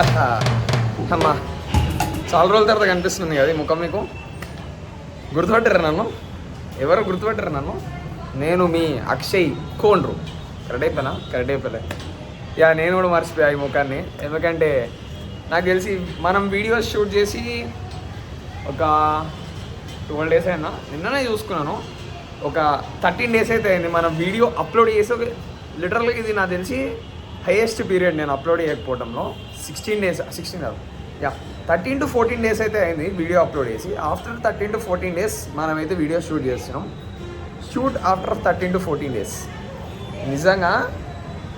అమ్మా చాలా రోజుల తర్వాత కనిపిస్తుంది కదా ఈ ముఖం మీకు. గుర్తుపట్టారు నన్ను? ఎవరు గుర్తుపట్టారు నన్ను? నేను మీ అక్షయ్ కోండ్రు. కరెక్ట్ అయిపోయినా? కరెక్ట్ అయిపోలే. యా నేను కూడా మర్చిపోయా ఈ ముఖాన్ని. ఎందుకంటే నాకు తెలిసి మనం వీడియోస్ షూట్ చేసి ఒక ట్వెల్వ్ డేస్ అయినా నిన్ననే చూసుకున్నాను. ఒక థర్టీన్ డేస్ అయితే అయింది. మనం వీడియో అప్లోడ్ చేసి లిటరల్గా ఇది నాకు తెలిసి హైయెస్ట్ పీరియడ్ నేను అప్లోడ్ చేయకపోవడంలో. సిక్స్టీన్ డేస్ సిక్స్టీన్ కాదు yeah thirteen to fourteen days అయితే అయింది వీడియో అప్లోడ్ చేసి. After thirteen to fourteen days మనమైతే వీడియో షూట్ చేస్తున్నాం. Shoot after thirteen to fourteen days నిజంగా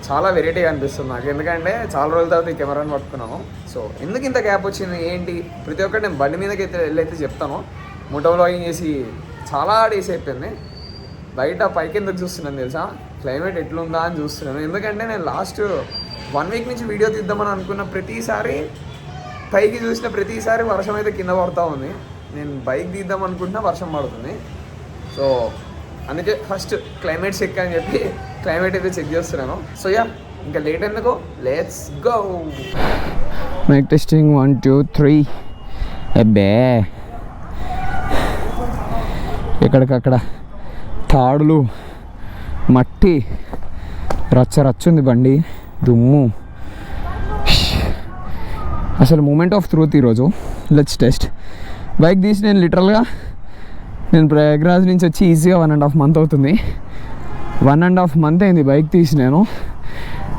చాలా వెరైటీగా అనిపిస్తుంది నాకు. ఎందుకంటే చాలా రోజుల తర్వాత ఈ కెమెరాని పట్టుకున్నాము. సో ఎందుకు ఇంత గ్యాప్ వచ్చింది? ఏంటి? ప్రతి ఒక్కటి నేను బండి మీదకి అయితే వెళ్ళైతే చెప్తాను. మోటో వ్లాగింగ్ చేసి చాలా డేస్ అయిపోయింది. బయట పైకి ఎందుకు చూస్తున్నాను తెలుసా? క్లైమేట్ ఎట్లుందా అని చూస్తున్నాను. ఎందుకంటే నేను లాస్ట్ వన్ వీక్ నుంచి వీడియో తీద్దామని అనుకున్న ప్రతిసారి పైకి చూసిన ప్రతిసారి వర్షం అయితే కింద పడుతూ ఉంది. నేను బైక్ తీద్దాం అనుకుంటున్నా వర్షం పడుతుంది. సో అందుకే ఫస్ట్ క్లైమేట్ చెక్ అని చెప్పి క్లైమేట్ అయితే చెక్ చేస్తున్నాను. సో యా ఇంకా లేట్ ఎందుకు? Let's go mic testing one two three అబ్బే. ఎక్కడికక్కడ తాడులు మట్టి రచ్చ రచ్చుంది బండి. దుమ్ము. అసలు మూమెంట్ ఆఫ్ ట్రూత్ ఈరోజు. లెట్స్ టెస్ట్ బైక్ తీసి నేను లిటరల్గా నేను ప్రయాగ్రాజ్ నుంచి వచ్చి ఈజీగా వన్ అండ్ హాఫ్ మంత్ అవుతుంది. వన్ అండ్ హాఫ్ మంత్ అయింది బైక్ తీసి నేను.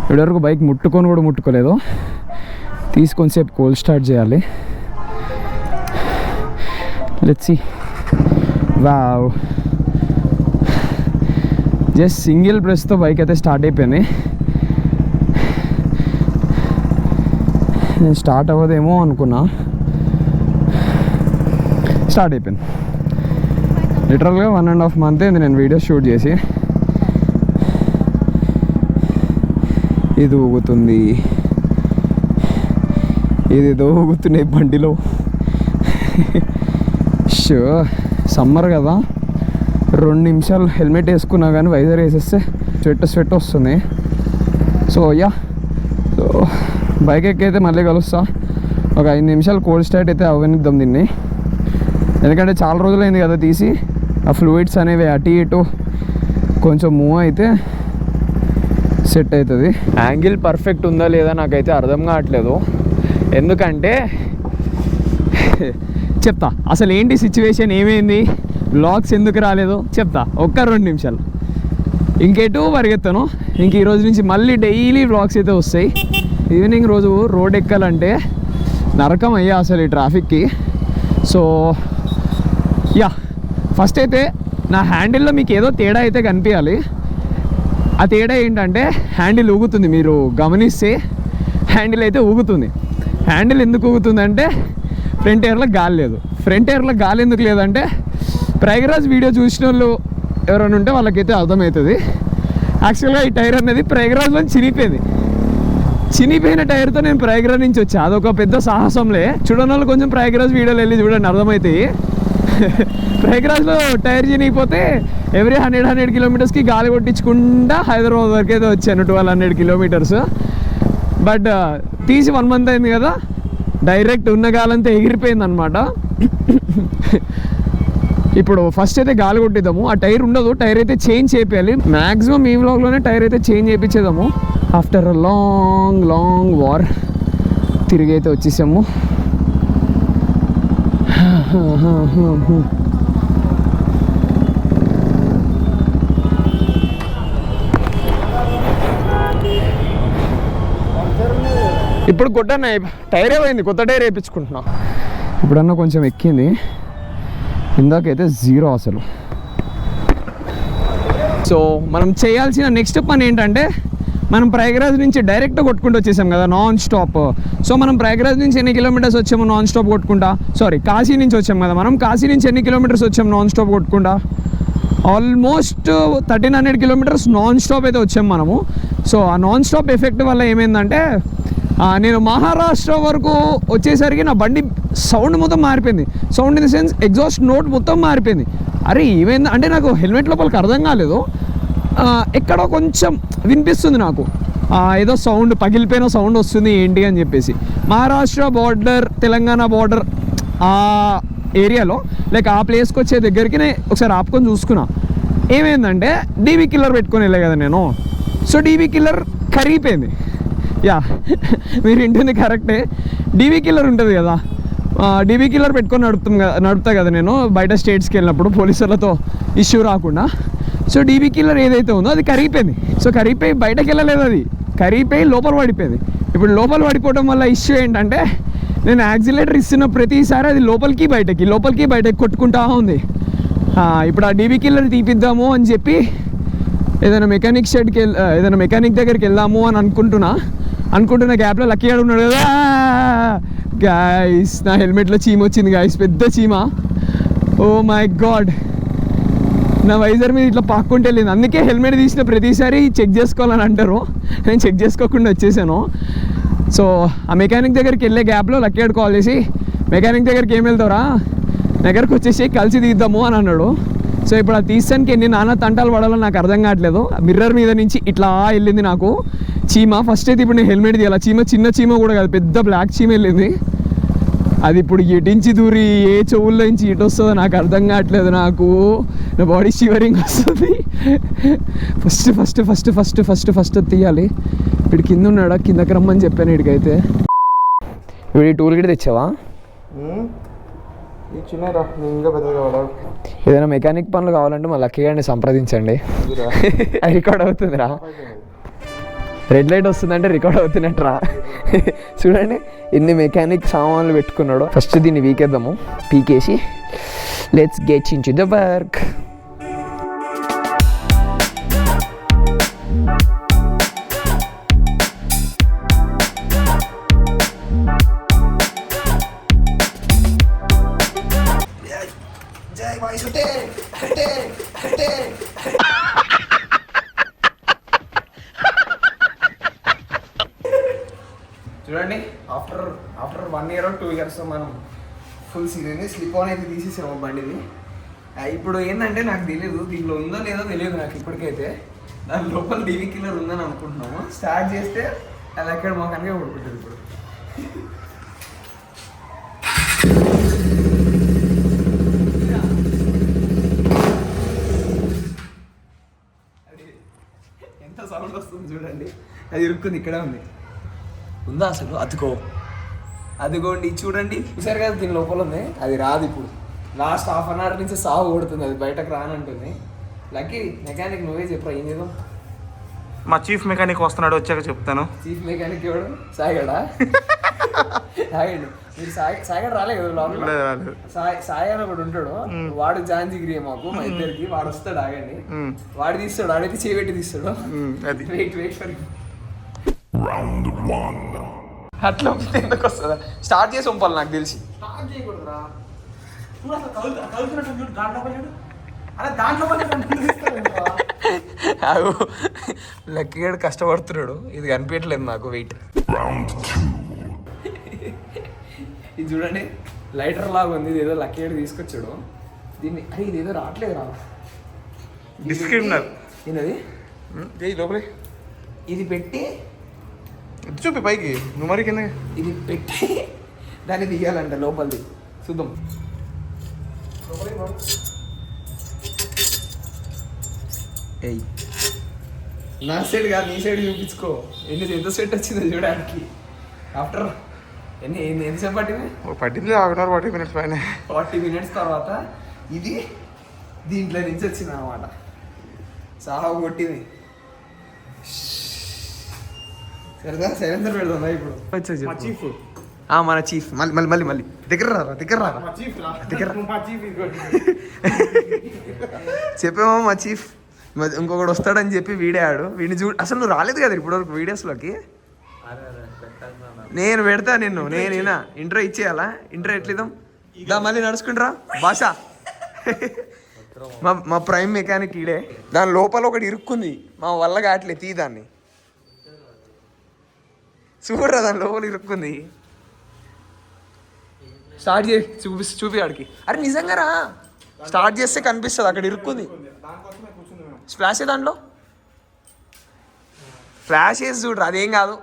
ఇప్పటివరకు బైక్ ముట్టుకొని కూడా ముట్టుకోలేదు. తీసుకొని సేపు కోల్డ్ స్టార్ట్ చేయాలి. లెట్సి వావ్ జస్ట్ సింగిల్ ప్రెస్తో బైక్ అయితే స్టార్ట్ అయిపోయింది. నేను స్టార్ట్ అవ్వదేమో అనుకున్నా. స్టార్ట్ అయిపోయింది. లిటరల్గా వన్ అండ్ హాఫ్ మంత్ అయింది నేను వీడియో షూట్ చేసి. ఇది ఊగుతుంది. ఇది ఏదో ఊగుతున్నాయి బండిలో. షో సమ్మర్ కదా. రెండు నిమిషాలు హెల్మెట్ వేసుకున్నా కానీ వైజర్ వేసేస్తే స్వెట్ స్వెట్ వస్తుంది. సో యా బైక్ ఎక్కైతే మళ్ళీ కలుస్తా. ఒక ఐదు నిమిషాలు కోల్డ్ స్టార్ట్ అయితే అవనిద్దాం దీన్ని. ఎందుకంటే చాలా రోజులైంది కదా తీసి. ఆ ఫ్లూయిడ్స్ అనేవి అటు ఇటు కొంచెం మూవ్ అయితే సెట్ అవుతుంది. యాంగిల్ పర్ఫెక్ట్ ఉందా లేదా నాకైతే అర్థం కావట్లేదు. ఎందుకంటే చెప్తా. అసలు ఏంటి సిచ్యువేషన్ ఏమైంది? బ్లాగ్స్ ఎందుకు రాలేదు? చెప్తా. ఒక్క రెండు నిమిషాలు. ఇంకెటూ పరిగెత్తాను. ఇంక ఈ రోజు నుంచి మళ్ళీ డైలీ బ్లాగ్స్ అయితే వస్తాయి. ఈవినింగ్ రోజు రోడ్ ఎక్కాలంటే నరకం అయ్యా అసలు ఈ ట్రాఫిక్కి. సో యా ఫస్ట్ అయితే నా హ్యాండిల్లో మీకు ఏదో తేడా అయితే కనిపించాలి. ఆ తేడా ఏంటంటే హ్యాండిల్ ఊగుతుంది మీరు గమనిస్తే హ్యాండిల్ అయితే ఊగుతుంది. హ్యాండిల్ ఎందుకు ఊగుతుందంటే ఫ్రంట్ ఇయర్లో గాలి లేదు. ఫ్రంట్ ఇయర్లో గాలి ఎందుకు లేదంటే ప్రయాగరాజ్ వీడియో చూసిన వాళ్ళు ఎవరైనా ఉంటే వాళ్ళకైతే అర్థమవుతుంది. యాక్చువల్గా ఈ టైర్ అనేది ప్రయాగరాజ్లో చిరిగిపోయింది. చినిపోయిన టైర్తో నేను ప్రయాగ్రాజ్ నుంచి వచ్చా. అదొక పెద్ద సాహసంలే. చూడని వాళ్ళు కొంచెం ప్రయాగ్రాజ్ వీడియోలు వెళ్ళి చూడండి అర్థమవుతాయి ప్రయాగరాజ్లో టైర్ చినిగిపోతే ఎవ్రీ హండ్రెడ్ హండ్రెడ్ కిలోమీటర్స్కి గాలి కొట్టించుకుంటా హైదరాబాద్ వరకు అయితే వచ్చాను ట్వెల్వ్ హండ్రెడ్ కిలోమీటర్స్. బట్ తీసి వన్ మంత్ అయింది కదా డైరెక్ట్ ఉన్న గాలంతా ఎగిరిపోయింది అనమాట ఇప్పుడు ఫస్ట్ అయితే గాలి కొట్టిద్దాము. ఆ టైర్ ఉండదు టైర్ అయితే చేంజ్ చేయాలి మ్యాక్సిమం ఈ వ్లాగ్లోనే టైర్ అయితే చేంజ్ చేయించేదాము ఆఫ్టర్ లాంగ్ లాంగ్ వార్ తిరిగి అయితే వచ్చేసాము. ఇప్పుడు గుడ్డన్న టైర్ ఏమైంది? కొత్త టైర్ వేయించుకుంటున్నా. ఇప్పుడన్నా కొంచెం ఎక్కింది. ఇందాకైతే జీరో అసలు. సో మనం చేయాల్సిన నెక్స్ట్ పని ఏంటంటే మనం ప్రయాగరాజ్ నుంచి డైరెక్ట్ కొట్టుకుంటూ వచ్చేసాం కదా నాన్ స్టాప్ సో మనం ప్రయాగరాజ్ నుంచి ఎన్ని కిలోమీటర్స్ వచ్చాము నాన్ స్టాప్ కొట్టుకుంటా? సారీ కాశీ నుంచి వచ్చాం కదా మనం. కాశీ నుంచి ఎన్ని కిలోమీటర్స్ వచ్చాము నాన్ స్టాప్ కొట్టుకుంటా? Almost thirteen hundred kilometres non stop అయితే వచ్చాం మనము. సో ఆ నాన్ స్టాప్ ఎఫెక్ట్ వల్ల ఏమైందంటే నేను మహారాష్ట్ర వరకు వచ్చేసరికి నా బండి సౌండ్ మొత్తం మారిపోయింది. Sound in the sense exhaust note మొత్తం మారిపోయింది. అరే ఏమైంది? అంటే నాకు హెల్మెట్ లోపలికి అర్థం కాలేదు. ఎక్కడో కొంచెం వినిపిస్తుంది నాకు. ఏదో సౌండ్ పగిలిపోయిన సౌండ్ వస్తుంది ఏంటి అని చెప్పేసి. మహారాష్ట్ర బార్డర్ తెలంగాణ బార్డర్ ఆ ఏరియాలో లైక్ ఆ ప్లేస్కి వచ్చే దగ్గరికి నేను ఒకసారి ఆపుకొని చూసుకున్నా. ఏమైందంటే డీబీ కిల్లర్ పెట్టుకొని వెళ్ళే కదా నేను. సో డీబీ కిల్లర్ కరిగిపోయింది. యా మీరు వింటుంది కరెక్టే. డీబీ కిల్లర్ ఉంటుంది కదా. డీబీ కిల్లర్ పెట్టుకొని నడుపుతాం కదా నడుపుతా కదా నేను బయట స్టేట్స్కి వెళ్ళినప్పుడు పోలీసులతో ఇష్యూ రాకుండా. సో డీబీ కిల్లర్ ఏదైతే ఉందో అది కరిగిపోయింది. సో కరిగిపోయి బయటకు వెళ్ళలేదు అది. కరిగిపోయి లోపల పడిపోయింది. ఇప్పుడు లోపల పడిపోవడం వల్ల ఇష్యూ ఏంటంటే నేను యాక్సిలేటర్ ఇస్తున్న ప్రతిసారి అది లోపలికి బయటకి లోపలికి బయటకి కొట్టుకుంటా ఉంది. ఇప్పుడు ఆ డీబీ కిల్లర్ తీపిద్దాము అని చెప్పి ఏదైనా మెకానిక్ షెడ్కి వెళ్ళి ఏదైనా మెకానిక్ దగ్గరికి వెళ్దాము అని అనుకుంటున్నా. అనుకుంటున్న గ్యాప్లో లక్కీ గాడు ఉన్నాడు కదా. గాయస్ నా హెల్మెట్లో చీమ వచ్చింది గాయస్ పెద్ద చీమ. ఓ మై గాడ్ నా వైజర్ మీద ఇట్లా పాక్కుంటే వెళ్ళింది అందుకే హెల్మెట్ తీసిన ప్రతిసారి చెక్ చేసుకోవాలని అంటారు. నేను చెక్ చేసుకోకుండా వచ్చేసాను. సో ఆ మెకానిక్ దగ్గరికి వెళ్ళే గ్యాప్లో లక్కీ కాల్ చేసి మెకానిక్ దగ్గరికి ఏం వెళ్తావురా? దగ్గరకు వచ్చేసి కలిసి తీద్దాము అని అన్నాడు. సో ఇప్పుడు అది తీసానికి ఎన్ని నాన్న తంటాలు పడాలో నాకు అర్థం కావట్లేదు. మిర్రర్ మీద నుంచి ఇట్లా వెళ్ళింది నాకు చీమ. ఫస్ట్ అయితే ఇప్పుడు నేను హెల్మెట్ తీయాలి? చీమ చిన్న చీమ కూడా కాదు పెద్ద బ్లాక్ చీమ వెళ్ళింది. అది ఇప్పుడు ఎటించి దూరి ఏ చెవుల్లో నుంచి ఇటు వస్తుందో నాకు అర్థం కావట్లేదు నాకు. నా బాడీ షివరింగ్ వస్తుంది. First first first first first first తీయాలి. ఇప్పుడు కింద ఉన్నాడా? కిందకి రమ్మని చెప్పాను వీడికైతే. ఇప్పుడు ఈ టూల్ కిట్ తెచ్చావా? ఏదైనా మెకానిక్ పనులు కావాలంటే మా లక్కీ గారిని సంప్రదించండి. అది రికార్డ్ అవుతుందిరా. రెడ్ లైట్ వస్తుందంటే రికార్డ్ అవుతున్నట్రా చూడండి ఎన్ని మెకానిక్ సామాన్లు పెట్టుకున్నాడో. ఫస్ట్ దీన్ని వీకేద్దాము. పీకేసి let's get in the work full season slip on అయితే తీసేసాము బండిని. ఇప్పుడు ఏంటంటే నాకు తెలియదు దీంట్లో ఉందో లేదో తెలియదు నాకు ఇప్పటికైతే. దాని లోపల డీవీ కిల్లర్ ఉందని అనుకుంటున్నాము. స్టార్ట్ చేస్తే అది ఎక్కడ మాకనికే పడుకుంటుంది ఇప్పుడు. అది ఎంత సౌండ్ వస్తుంది చూడండి. అది ఇరుక్కుంది ఇక్కడే ఉంది. ఉందా అసలు? అతుకో. అదిగోండి చూడండి. చూసారు కదా దీని లోపల ఉంది? అది రాదు ఇప్పుడు. లాస్ట్ హాఫ్ అన్ అవర్ నుంచి సాగు కొడుతుంది అది బయటకు రానంటుంది. లక్కీ మెకానిక్ నువ్వే చెప్పరా ఏం చేద్దాం? మా చీఫ్ మెకానిక్ వస్తున్నాడు వచ్చాక చెప్తాను. చీఫ్ మెకానిక్ ఎవడు? సాయిగడా? సాగండి మీరు సాయి సాయిగడు రాలే కదా. సాయి సాయి అని ఒకడు ఉంటాడు. వాడు జాన్ జిగిరి మాకు మా ఇద్దరికి. వాడు వస్తాడు ఆగండి. వాడు తీస్తాడు ఆడైతే చేపెట్టి తీస్తాడు. వెయిట్ వెయిట్ ఫర్ అట్లా ఉంటే ఎందుకు వస్తుందా? స్టార్ట్ చేసి ఉంపాలి నాకు తెలిసి. స్టార్ట్ చేయకూడదురా. చూడు అసలు కదులు కదులుతున్నట్టు చూడు దాంట్లో పడ్డాడు అలా దాంట్లో పడ్డాడు లక్కీగాడు కష్టపడుతున్నాడు. ఇది కనిపించట్లేదు నాకు వెయిట్ ఇది చూడండి. లైటర్ లాగా ఉంది. ఇది ఏదో లక్కీగాడు తీసుకొచ్చాడు. దీన్ని అరే ఇది ఏదో రావట్లేదు రా డిస్క్రిమినర్ ఏంటది లోపలే. ఇది పెట్టి ఇది చూపి పైకి. నువ్వు మరి కింద ఇది పెట్టి దాన్ని తీయాలంట లోపలిది. చూద్దాం. ఏయ్. నా సైడ్ కాదు నీ సైడ్ చూపించుకో. ఎన్ని ఎంత సెట్ వచ్చిందో చూడడానికి. ఆఫ్టర్ ఎన్ని ఎంతసేపు పట్టింది? పట్టింది half an hour forty minutes పైన. ఫార్టీ మినిట్స్ తర్వాత ఇది దీంట్లో నుంచి వచ్చింది అనమాట సాగు కొట్టింది. ఇప్పుడు. మా చీఫ్ ఆ, మన చీఫ్ మళ్ళీ మళ్ళీ మళ్ళీ మళ్ళీ. దగ్గర రారా దగ్గర రారా దగ్గర చెప్పేమో మా చీఫ్ మరి ఇంకొకడు వస్తాడని చెప్పి వీడాడు. వీడిని చూ అసలు నువ్వు రాలేదు కదా ఇప్పటివరకు వీడియోస్లోకి? నేను పెడతా నిన్ను. నేను ఇంట్రో ఇచ్చేయాలా? ఇంట్రో ఎట్లిద్దాం? దా మళ్ళీ నడుచుకుంటారా. భాష మా మా ప్రైమ్ మెకానిక్ ఈడే. దాని లోపల ఒకటి ఇరుక్కుంది. మా వల్ల కావట్లే తీ దాన్ని. చూడరా దాని లోపల ఇరుక్కుంది. స్టార్ట్ చేయి చూపి చూపి ఆడికి. అరే నిజంగా రా. స్టార్ట్ చేస్తే కనిపిస్తుంది అక్కడ ఇరుక్కుంది. స్ప్లాష్ దాంట్లో ఫ్లాష్ వేసి చూడరు అదేం కాదు.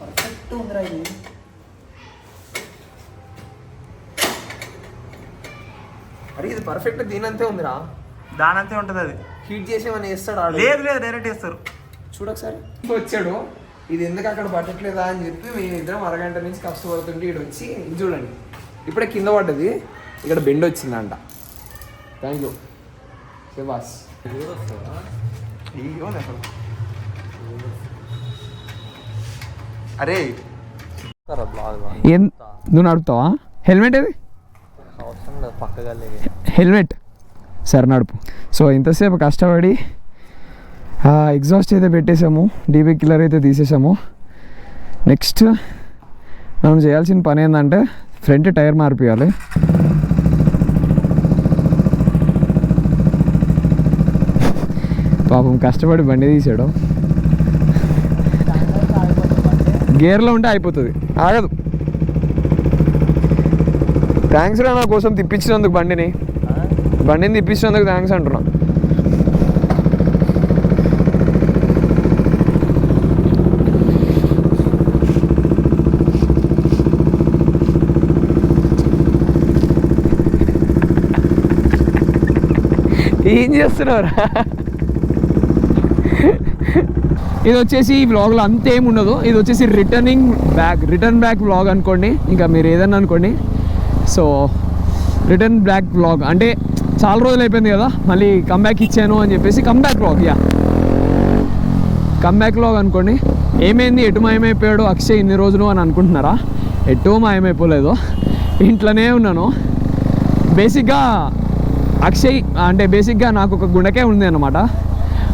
పర్ఫెక్ట్ ఉందిరా ఇది. అరే ఇది పర్ఫెక్ట్ దీనంతే ఉందిరా. దానంతే ఉంటుంది అది. హీట్ చేసేమని వేస్తాడు ఆడు? లేదు లేదు డైరెక్ట్ వేస్తారు. చూడొకసారి వచ్చాడు. ఇది ఎందుకు అక్కడ పట్టట్లేదా అని చెప్పి మేము ఇద్దరం అరగంట నుంచి కష్టపడుతుంటే ఇటు వచ్చి ఇది చూడండి. ఇప్పుడే కింద పడ్డది. ఇక్కడ బెండ్ వచ్చిందంట. థ్యాంక్ యూ ఇగో అసలు అరే ఏం? నువ్వు నడుపుతావా? హెల్మెట్ ఏది? హెల్మెట్. సరే నడుపు. సో ఇంతసేపు కష్టపడి ఎగ్జాస్ట్ అయితే పెట్టేసాము డీబీ కిల్లర్ అయితే తీసేసాము నెక్స్ట్ మనం చేయాల్సిన పని ఏంటంటే ఫ్రంట్ టైర్ మార్పియాలి. పాపం కష్టపడి బండి తీసాడు. గేర్లో ఉంటే అయిపోతుంది. ఆగదు. థ్యాంక్స్ రా నా కోసం తిప్పించినందుకు బండిని. బండిని తిప్పించినందుకు థ్యాంక్స్ అంటున్నా. ఏం చేస్తున్నావురా? ఇది వచ్చేసి ఈ వ్లాగ్లో అంతేం ఉండదు ఇది వచ్చేసి returning back return back vlog అనుకోండి. ఇంకా మీరు ఏదన్నా అనుకోండి. సో రిటర్న్ బ్యాక్ వ్లాగ్ అంటే చాలా రోజులు అయిపోయింది కదా మళ్ళీ కమ్బ్యాక్ ఇచ్చాను అని చెప్పేసి comeback vlog yeah comeback vlog అనుకోండి. ఏమైంది? ఎటు మాయమైపోయాడు? అక్షయ్ ఇన్ని రోజులు అని అనుకుంటున్నారా? ఎటో మాయమైపోలేదు. ఇంట్లోనే ఉన్నాను. బేసిక్గా అక్షయ్ అంటే బేసిక్గా నాకు ఒక గుండకే ఉంది అనమాట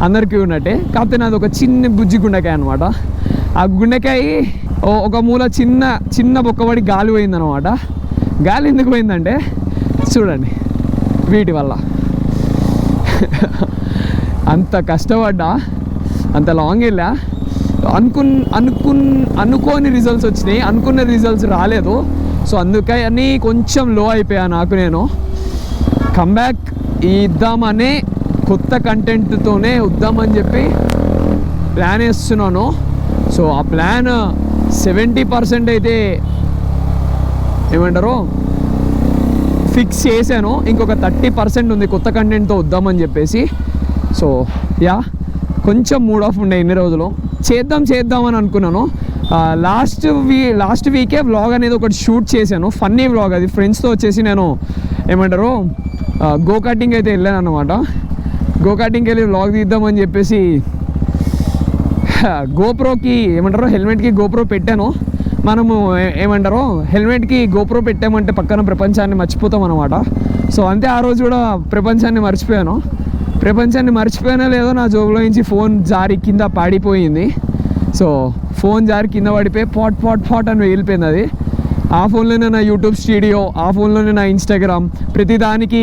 అందరికీ ఉన్నట్టే. కాకపోతే నాది ఒక చిన్న బుజ్జి గుండెకాయ అనమాట ఆ గుండెకాయ ఓ- ఒక మూల చిన్న చిన్న బొక్కబడి గాలి పోయిందనమాట గాలి ఎందుకు పోయిందంటే చూడండి వీటి వల్ల. అంత కష్టపడ్డా అంత లాంగ్ వెళ్ళా. అనుకున్ అనుకున్ అనుకోని రిజల్ట్స్ వచ్చినాయి. అనుకున్న రిజల్ట్స్ రాలేదు. సో అందుకని కొంచెం లో అయిపోయా నాకు నేను. కమ్బ్యాక్ ఇద్దామనే కొత్త కంటెంట్తోనే వద్దామని చెప్పి ప్లాన్ వేస్తున్నాను. సో ఆ ప్లాన్ సెవెంటీ పర్సెంట్ అయితే ఏమంటారు? ఫిక్స్ చేశాను. ఇంకొక థర్టీ పర్సెంట్ ఉంది కొత్త కంటెంట్తో వద్దామని చెప్పేసి. సో యా కొంచెం మూడ్ ఆఫ్ ఉండే ఇన్ని రోజులు. చేద్దాం చేద్దాం అని అనుకున్నాను. లాస్ట్ వీ లాస్ట్ వీకే వ్లాగ్ అనేది ఒకటి షూట్ చేశాను. ఫన్నీ వ్లాగ్ అది. ఫ్రెండ్స్తో వచ్చేసి నేను ఏమంటారు? గో కటింగ్ అయితే వెళ్ళాను అనమాట గో కటింగ్కి వెళ్ళి వ్లాగ్ తీద్దామని చెప్పేసి గోప్రోకి ఏమంటారు హెల్మెట్కి గోప్రో పెట్టాను. మనము ఏమంటారు హెల్మెట్కి గోప్రో పెట్టామంటే పక్కన ప్రపంచాన్ని మర్చిపోతాం అనమాట సో అంతే ఆ రోజు కూడా ప్రపంచాన్ని మర్చిపోయాను. ప్రపంచాన్ని మర్చిపోయినా లేదో నా జోబులో నుంచి ఫోన్ జారి కింద పాడిపోయింది. సో ఫోన్ జారి కింద పడిపోయి పాట్ పాట్ పాట్ అని వెళ్ళిపోయింది అది. ఆ ఫోన్లోనే నా యూట్యూబ్ స్టూడియో ఆ ఫోన్లోనే నా ఇన్స్టాగ్రామ్. ప్రతిదానికి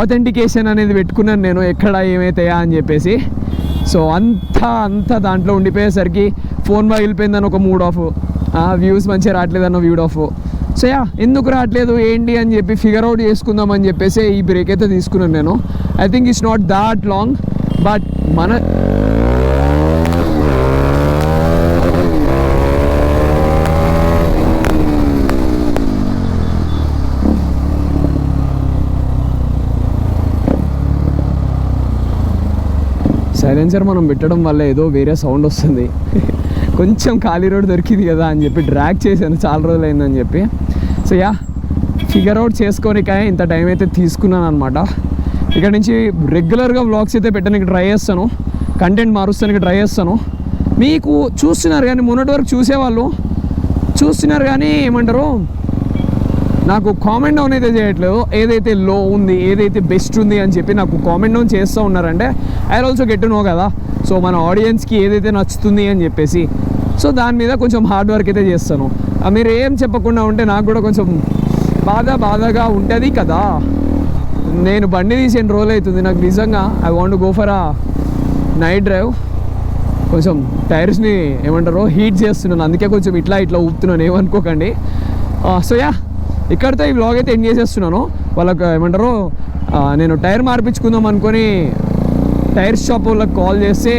ఆథెంటికేషన్ అనేది పెట్టుకున్నాను నేను ఎక్కడ ఏమైతాయా అని చెప్పేసి. సో అంతా అంతా దాంట్లో ఉండిపోయేసరికి ఫోన్ పగిలిపోయిందని ఒక మూడ్ ఆఫ్ వ్యూస్ మంచిగా రావట్లేదన్న వ్యూడ్ ఆఫ్ సో యా ఎందుకు రావట్లేదు ఏంటి అని చెప్పి ఫిగర్ అవుట్ చేసుకుందాం అని చెప్పేసి ఈ బ్రేక్ అయితే తీసుకున్నాను నేను. I think it's not that long but మన సైలెన్సర్ మనం పెట్టడం వల్ల ఏదో వేరే సౌండ్ వస్తుంది. కొంచెం ఖాళీ రోడ్ దొరికింది కదా అని చెప్పి డ్రాగ్ చేశాను చాలా రోజులు అయిందని చెప్పి సో యా ఫిగర్ అవుట్ చేసుకోనికాయ ఇంత టైం అయితే తీసుకున్నాను అనమాట ఇక్కడ నుంచి రెగ్యులర్గా వ్లాగ్స్ అయితే పెట్టడానికి ట్రై చేస్తాను. కంటెంట్ మారుస్తానికి ట్రై చేస్తాను. మీకు చూస్తున్నారు కానీ మొన్నటి వరకు చూసేవాళ్ళు చూస్తున్నారు కానీ ఏమంటారు నాకు కామెంట్ డౌన్ అయితే చేయట్లేదు. ఏదైతే లో ఉంది ఏదైతే బెస్ట్ ఉంది అని చెప్పి నాకు కామెంట్ డౌన్ చేస్తూ ఉన్నారంటే ఐ ఆల్సో గెట్ నో కదా. సో మన ఆడియన్స్కి ఏదైతే నచ్చుతుంది అని చెప్పేసి. సో దాని మీద కొంచెం హార్డ్ వర్క్ అయితే చేస్తాను. మీరు ఏం చెప్పకుండా ఉంటే నాకు కూడా కొంచెం బాధ బాధగా ఉంటుంది కదా. నేను బండి తీసి ఎన్ని రోజులు అవుతుంది. నాకు నిజంగా I want go for a night drive కొంచెం టైర్స్ని ఏమంటారో హీట్ చేస్తున్నాను. అందుకే కొంచెం ఇట్లా ఇట్లా ఊపుతున్నాను. ఏమనుకోకండి. సో యా ఇక్కడితో ఈ వ్లాగ్ అయితే ఎండ్ చేసేస్తున్నాను. వాళ్ళకి ఏమంటారు? నేను టైర్ మార్పించుకుందాం అనుకొని టైర్ షాప్ వాళ్ళకి కాల్ చేస్తే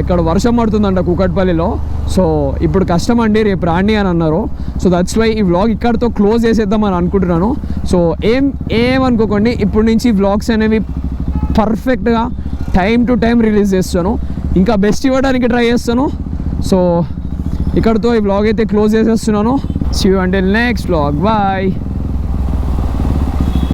ఇక్కడ వర్షం పడుతుందంట కూకట్పల్లిలో. సో ఇప్పుడు కష్టం అండి రేపు రాండి అని అన్నారు. సో దట్స్ వై ఈ వ్లాగ్ ఇక్కడితో క్లోజ్ చేసేద్దాం అని అనుకుంటున్నాను. సో ఏం ఏమనుకోకండి ఇప్పటి నుంచి వ్లాగ్స్ అనేవి పర్ఫెక్ట్గా టైం టు టైం రిలీజ్ చేస్తాను. ఇంకా బెస్ట్ ఇవ్వడానికి ట్రై చేస్తాను. సో ఇక్కడితో ఈ బ్లాగ్ అయితే క్లోజ్ చేసేస్తున్నాను. సీ అంటే నెక్స్ట్ బ్లాగ్ బాయ్